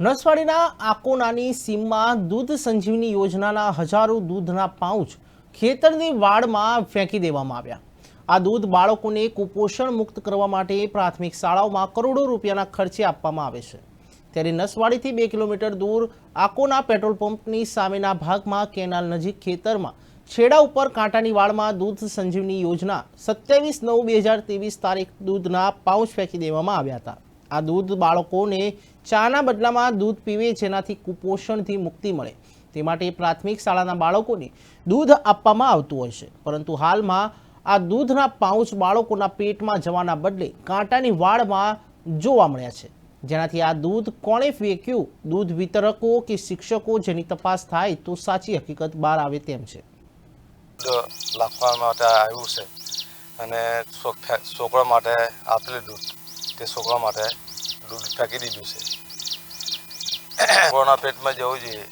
નસવાડીના આકોનાની સીમમાં દૂધ સંજીવની યોજનાના હજારો દૂધના પાઉચ ખેતરની વાડમાં ફેંકી દેવામાં આવ્યા. આ દૂધ બાળકોને કુપોષણ મુક્ત કરવા માટે પ્રાથમિક શાળાઓમાં કરોડો રૂપિયાના ખર્ચે આપવામાં આવે છે. ત્યારે નસવાડીથી બે કિલોમીટર દૂર આકોના પેટ્રોલ પંપની સામેના ભાગમાં કેનાલ નજીક ખેતરમાં છેડા ઉપર કાંટાની વાળમાં દૂધ સંજીવની યોજના સત્યાવીસ નવ બે હજાર ત્રેવીસ તારીખ દૂધના પાઉચ ફેંકી દેવામાં આવ્યા હતા. આ દૂધ બાળકોને ચાના બદલામાં દૂધ પીવે, જેનાથી કુપોષણથી મુક્તિ મળે. તે માટે પ્રાથમિક શાળાના બાળકોને દૂધ આપવામાં આવતું હોય છે. પરંતુ હાલમાં આ દૂધના પાઉચ બાળકોના પેટમાં જવાના બદલે કાંટાની વાળમાં જોવા મળ્યા છે. જેનાથી આ દૂધ કોણે ફેંક્યું? દૂધ વિતરકો કે શિક્ષકો જેની તપાસ થાય તો સાચી હકીકત બહાર આવે તેમ છે. લાખવા માટે આવ્યું છે અને છોકરા માટે આપેલું દૂધ. તે છોકરા માટે દૂધ ફેંકી દીધું છે. છોકરાના પેટમાં જવું જોઈએ.